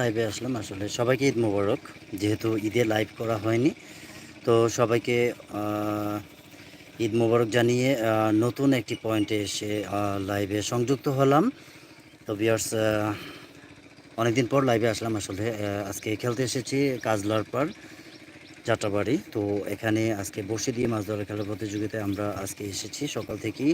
লাইভে আসলাম। আসলে সবাইকে ঈদ মোবারক। যেহেতু ঈদে লাইভ করা হয়নি, তো সবাইকে ঈদ মোবারক জানিয়ে নতুন একটি পয়েন্টে এসে লাইভে সংযুক্ত হলাম। তো বিয়ার্স অনেকদিন পর লাইভে আসলাম আসলে। আজকে খেলতে এসেছি কাজলার পার যাত্রাবাড়ি। তো এখানে আজকে বসে দিয়ে মাছ ধরার খেলার প্রতিযোগিতায় আমরা আজকে এসেছি। সকাল থেকেই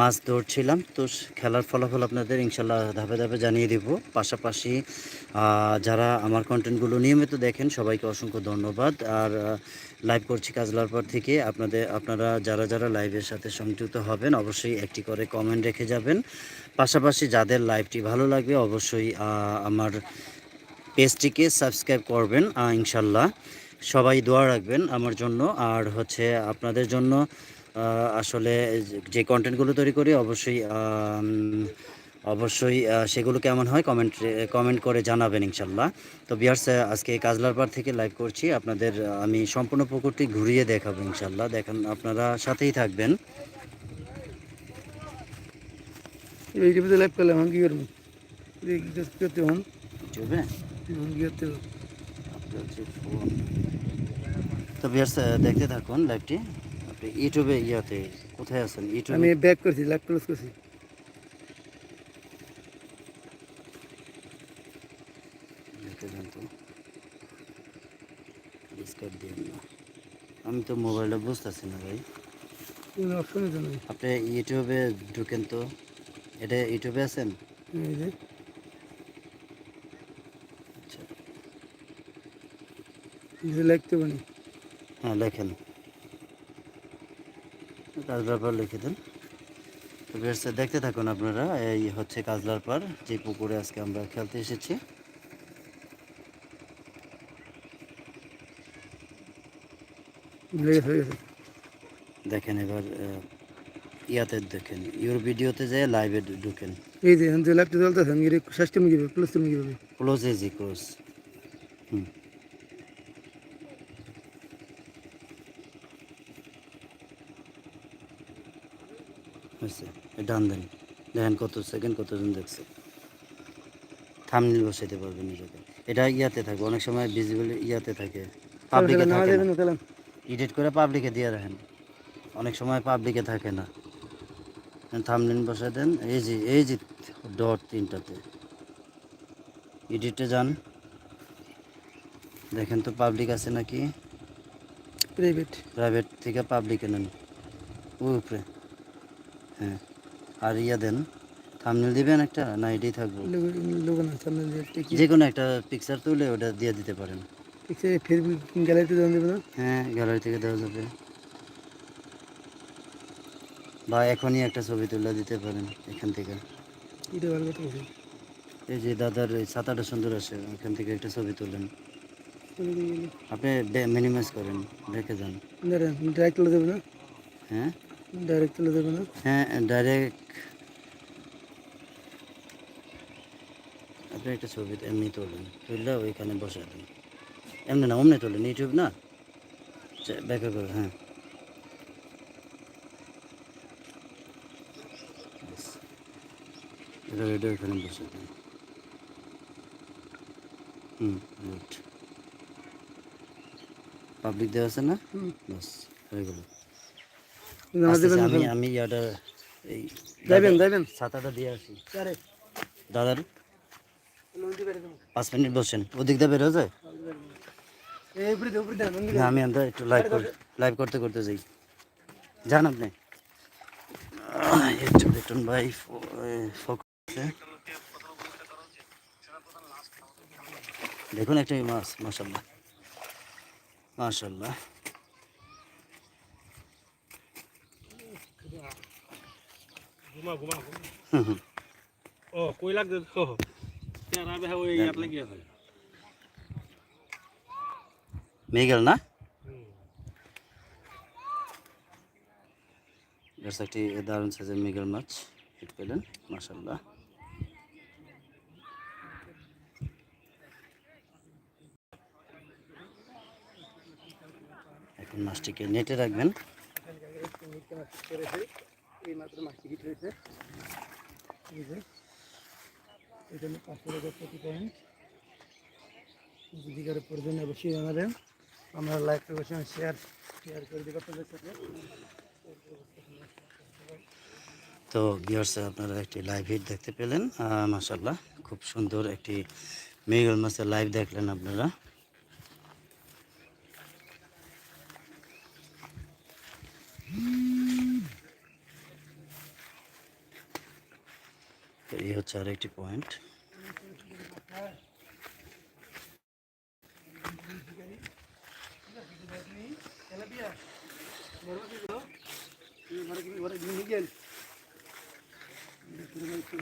মাছ ধরছিলাম। তো খেলার ফলাফল আপনাদের ইনশাল্লাহ ধাপে ধাপে জানিয়ে দেব। পাশাপাশি যারা আমার কন্টেন্টগুলো নিয়মিত দেখেন, সবাইকে অসংখ্য ধন্যবাদ। আর লাইভ করছি কাজলার পর থেকে। আপনাদের, আপনারা যারা যারা লাইভের সাথে সংযুক্ত হবেন, অবশ্যই একটি করে কমেন্ট রেখে যাবেন। পাশাপাশি যাদের লাইভটি ভালো লাগবে, অবশ্যই আমার পেজটিকে সাবস্ক্রাইব করবেন ইনশাল্লাহ। সবাই দোয়া রাখবেন আমার জন্য। আর হচ্ছে আপনাদের জন্য আসলে যে কন্টেন্টগুলো তৈরি করি অবশ্যই অবশ্যই সেগুলো কেমন হয় কমেন্ট কমেন্ট করে জানাবেন ইনশাল্লাহ। তো বিয়ার্স আজকে কাজলার পার থেকে লাইভ করছি। আপনাদের আমি সম্পূর্ণ পুকুরটি ঘুরিয়ে দেখাবো ইনশাল্লাহ। দেখেন আপনারা সাথেই থাকবেন। লাইভ এখন কি করব? করতে হন ফোন তো দেখতে থাকুন লাইভটি আপনি ইউটিউবে ইয়াতে কোথায় আছেন? ইউটিউবে আমি ব্যাক করছি লাইভ ক্লোজ করছি। আমি তো মোবাইলটা বুঝতেছি না ভাই। আপনি ইউটিউবে ঢুকেন তো। এটা ইউটিউবে আছেন? আচ্ছা। লিখতে পারি হ্যাঁ লেখেন কাজলার পার লিখে দেন। দেখতে থাকুন আপনারা এই হচ্ছে কাজলার পার যে পুকুরে আজকে আমরা খেলতে এসেছি। দেখেন এবার ইয়াতে দেখেন ইউর ভিডিওতে যে লাইভে ঢুকেন। এই যে লাইভটা চলতেছে আমি সিস্টেম কি হবে ক্লোজ ক্লোজ এজি ক্লোজ হুম। হয়েছে। ডান দেন। দেখেন কত সেকেন্ড কতজন দেখছে। থামনিল বসাইতে পারবেন নিজেকে। এটা ইয়াতে অনেক সময় ভিজিবল ইয়াতে থাকে। পাবলিকে থাকে না। এডিট করে পাবলিকে দিয়ে রাখেন। অনেক সময় পাবলিকে থাকে না। থামলিন বসাই দেন। এই যে এই যে ডট তিনটাতে। এডিটে যান। দেখেন তো পাবলিক আছে নাকি? প্রাইভেট প্রাইভেট থেকে পাবলিকে নেন। উপরে। হ্যাঁ। আর ইয়া দেন থামনেল দিবেন একটা না এটাই থাকব? যে কোনো একটা পিকচার তুলে ওটা দিয়ে দিতে পারেন। পিকচার ফেসবুক গ্যালারিতে দেওয়া যাবে না? হ্যাঁ গ্যালারি থেকে দেওয়া যাবে। বা এখনই একটা ছবি তুলে দিতে পারেন এখান থেকে। এই যে দাদার ছাতাটা সুন্দর আছে এখান থেকে একটা ছবি তুলেন। আপনি মিনিমাইজ করেন রেখে যান ডাইরেক্ট তুলে দেবে হ্যাঁ? ডাইরেক্ট তুলে দেবে না হ্যাঁ ডাইরেক্ট আপনি একটা ছবি এমনি তোলেন তুললে ওইখানে বসে দেন। এমনি না অমনি তোলেন ইউটিউব না? ব্যাখ্যা করে হ্যাঁ। এটা এটা ওইখানে বসে দেন। হুম গুড পাবলিক দেওয়া আছে না? হুম। বাস হয়ে গেল নামা আস্তে দেবেন আস্তে না আমি আমি এই যাবেন যাবেন ছাতাটা দিয়ে আসি। দাদার পাঁচ মিনিট বসেন ওদিক দিয়ে বেরো যায়? না আমি আমরা একটু লাইভ লাইভ করতে করতে যাই। যান আপনি। ভাই দেখুন একটা মাছ মাশাল্লাহ মাশাল্লাহ ঘুমা ও কই লাগ দে না? এরস একটি দারুণ সাইজের মেগেল মাছ। হিট পেলেন মাশাল্লাহ এখন মাছটিকে নেটে রাখবেন। টাকা প্রতি পয়েন্ট অবশ্যই জানাবেন। আমরা লাইক অবশ্যই শেয়ার শেয়ার করে আপনাদের সাথে। তো ভিউয়ার্স আপনারা একটি লাইভ হিট দেখতে পেলেন। মাসাল্লাহ খুব সুন্দর একটি মেঘল মাছের লাইভ দেখলেন আপনারা। এই হচ্ছে আর একটি পয়েন্ট।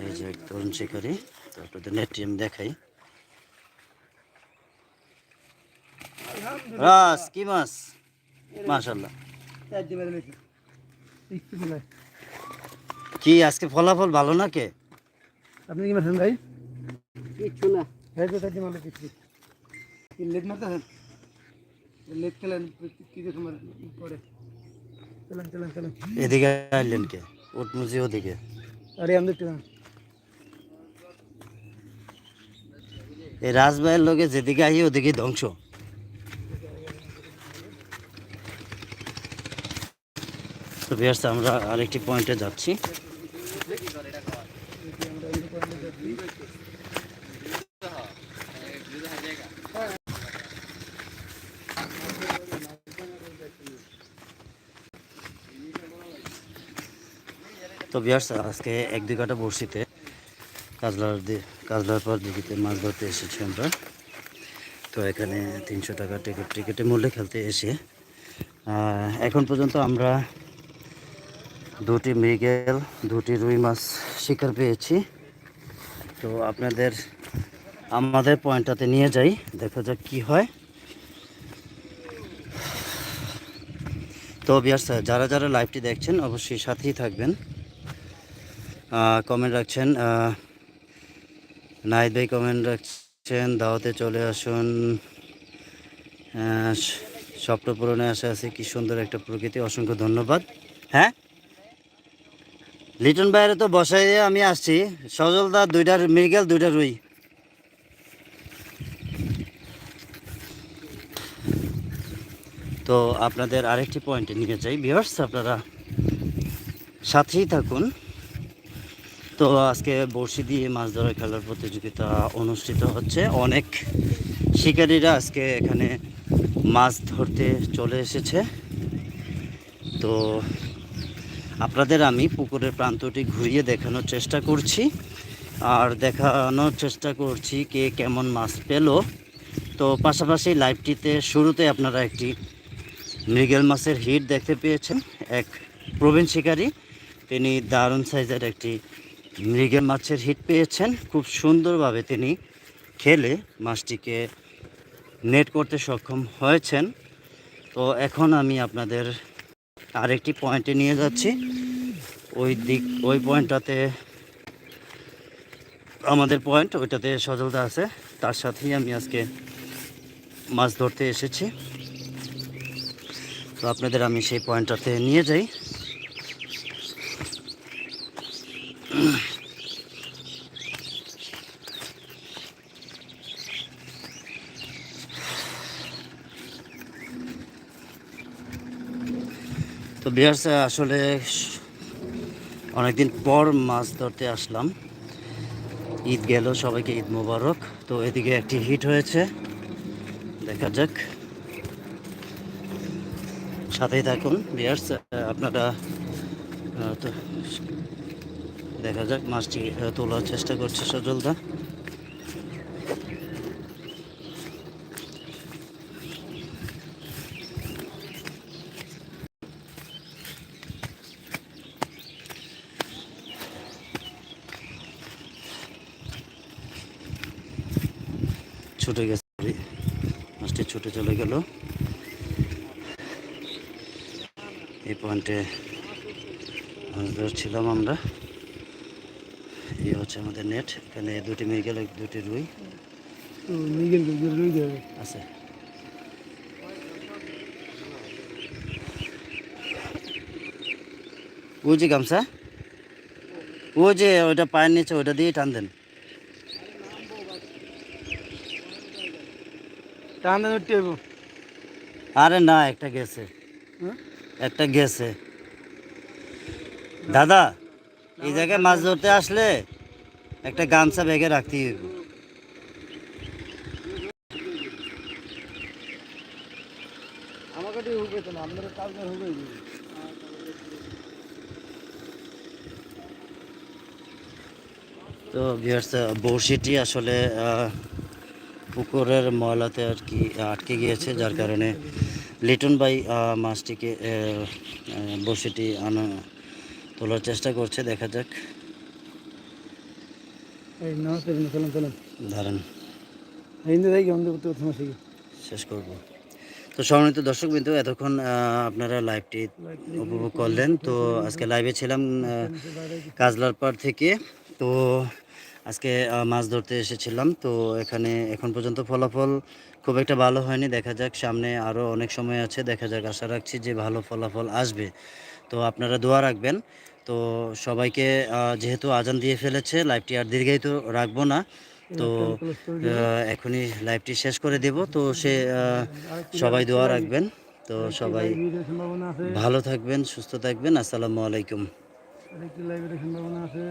এই যে তরুণ শিকারি তো আপনাদের নেটটি আমি দেখাই। রাস কি মাছ? মাশাল্লাহ কি আজকে ফলাফল ভালো না কে আপনি কি মারছেন ভাই? কিচ্ছু না। ভাই তো তাই মারলে কিছু কি লেট মারতেছেন? লেট খেলেন কি দেখে মার পরে। চলেন চলেন চলেন। এদিকে আইলেন কে? উটমুজি ওদিকে। আরে আমাদের একটু এই রাজবাইয়ের লোকে যেদিকে আই ওদিকে ধ্বংস। তো বিয়ার্স আমরা আরেকটি পয়েন্টে যাচ্ছি। তো বিয়ার্স আজকে এক দুই কাটা বড়শিতে কাজলার কাজলার পর দিঘিতে মাছ ধরতে এসেছি আমরা। তো এখানে তিনশো টাকা টিকিট টিকিটে মূল্যে খেলতে এসে এখন পর্যন্ত আমরা দুটি মৃগেল, দুটি রুই মাছ শিকার পেয়েছি। তো আপনাদের আমাদের পয়েন্টটাতে নিয়ে যাই, দেখা যাক কি হয়। তো বিয়ার স্যার, যারা যারা লাইভটি দেখছেন, অবশ্যই সাথেই থাকবেন। কমেন্ট রাখছেন নাহিদ ভাই কমেন্ট রাখছেন, দাওয়াতে চলে আসুন। স্বপ্ন পূরণে আসা আছে, কি সুন্দর একটা প্রকৃতি, অসংখ্য ধন্যবাদ। হ্যাঁ? লিটন বাইরে তো বসাই আমি আসছি। সজলদা দুইটার, মৃগেল দুইটা রুই। তো আপনাদের আরেকটি পয়েন্টে নিয়ে যাই ভিউয়ার্স আপনারা সাথেই থাকুন। তো আজকে বড়শি দিয়ে মাছ ধরা খেলার প্রতিযোগিতা অনুষ্ঠিত হচ্ছে। অনেক শিকারীরা আজকে এখানে মাছ ধরতে চলে এসেছে। তো আপনাদের আমি পুকুরের প্রান্তটি ঘুরিয়ে দেখানোর চেষ্টা করছি। আর দেখানোর চেষ্টা করছি কে কেমন মাছ পেল। তো পাশাপাশি লাইভটিতে শুরুতে আপনারা একটি মৃগেল মাছের হিট দেখতে পেয়েছেন। এক প্রবীণ শিকারী, তিনি দারুণ সাইজের একটি মৃগেল মাছের হিট পেয়েছেন। খুব সুন্দরভাবে তিনি খেলে মাছটিকে নেট করতে সক্ষম হয়েছেন। তো এখন আমি আপনাদের আরেকটি পয়েন্টে নিয়ে যাচ্ছি। ওই দিক, ওই পয়েন্টটাতে আমাদের পয়েন্ট ওইটাতে সজলদা আছে। তার সাথেই আমি আজকে মাছ ধরতে এসেছি। তো আপনাদের আমি সেই পয়েন্টটাতে নিয়ে যাই। বিহার্স আসলে অনেকদিন পর মাছ ধরতে আসলাম। ঈদ গেল, সবাইকে ঈদ মোবারক। তো এদিকে একটি হিট হয়েছে। দেখা যাক। সাথেই থাকুন বিয়ার্স আপনারা দেখা যাক মাছটি তোলার চেষ্টা করছে সজলদা। ছুটে গেছে মাছটি ছুটে চলে গেল। এই পয়েন্টে মাছ ধরছিলাম আমরা। এই হচ্ছে আমাদের নেট এখানে দুটি মৃগেল দুটি রুই। আছে। ওই যে গামছা ও যে ওইটা পায়ের নিচে ওইটা দিয়ে টান দেন। টান উঠতে হইব। আরে না একটা গেছে। একটা গেছে। দাদা এই জায়গায় মাছ ধরতে আসলে একটা গামছা ব্যাগে রাখতেই হইব। আমাকে তো না আপনারা কাজ করে তো বড়শিটি আসলে আহ, পুকুরের ময়লাতে আর কি আটকে গিয়েছে যার কারণে লিটন ভাই আহ, মাছটিকে আহ, আনা তোলার চেষ্টা করছে দেখা যাক। শেষ করব। তো সম্মানিত দর্শক বিন্দু এতক্ষণ আপনারা লাইভটি উপভোগ করলেন। তো আজকে লাইভে ছিলাম আহ, কাজলার পাড় থেকে। তো আজকে মাছ ধরতে এসেছিলাম। তো এখানে এখন পর্যন্ত ফলাফল খুব একটা ভালো হয়নি। দেখা যাক সামনে আরও অনেক সময় আছে। দেখা যাক আশা রাখছি যে ভালো ফলাফল আসবে। তো আপনারা দোয়া রাখবেন। তো সবাইকে যেহেতু আজান দিয়ে ফেলেছে লাইভটি আর দীর্ঘায়িত রাখব না। তো এখনই লাইভটি শেষ করে দেব। তো সে সবাই দোয়া রাখবেন। তো সবাই ভালো থাকবেন সুস্থ থাকবেন। আসসালামু আলাইকুম। সম্ভাবনা আছে।